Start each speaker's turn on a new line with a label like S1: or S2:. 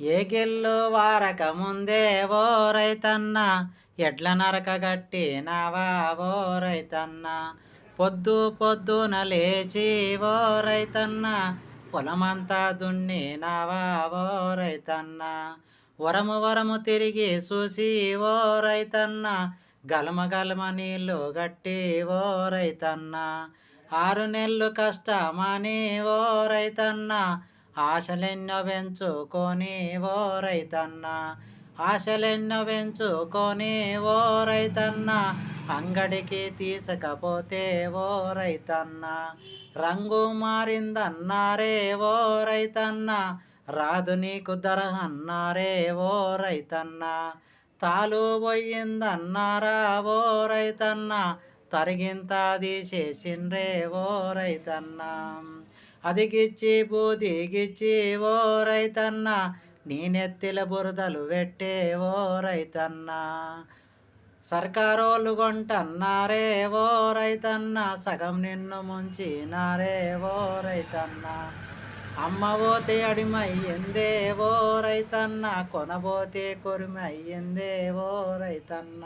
S1: ఏగిల్లు వారక ముందే ఓ రైతన్న ఎడ్ల నరక గట్టి నావా ఓ రైతన్న. పొద్దు పొద్దున లేచి ఓ రైతన్న పొలమంతా దున్ని నావా ఓ రైతన్న. వరము వరము తిరిగి చూసి ఓ రైతన్న గలమ గలమ నీళ్ళు గట్టి ఓ రైతన్న. ఆరు నెలలు కష్టమని ఓ రైతన్న ఆశలెన్నో పెంచుకొని ఓ రైతన్నా ఆశలెన్నో పెంచుకొని ఓ రైతన్నా అంగడికి తీసుకపోతే ఓ రైతన్నా రంగు మారిందన్నారే ఓ రైతన్నా రాదు నీకు ధర అన్నారే ఓ రైతన్నా తాలు పోయిందన్నారా ఓ రైతన్నా తరిగింత తీసేసిండ్రే ఓ రైతన్నా. అదిగిచ్చి బూదిగిచ్చి ఓ రైతన్న నేనెత్తిల బురదలు పెట్టే ఓ రైతన్న. సర్కారోళ్ళు కొంటన్నారే ఓ రైతన్న సగం నిన్ను ముంచినారే ఓ రైతన్న. అమ్మబోతే అడిమయ్యిందే ఓ రైతన్న కొనబోతే కొరిమయ్యిందే ఓ రైతన్న.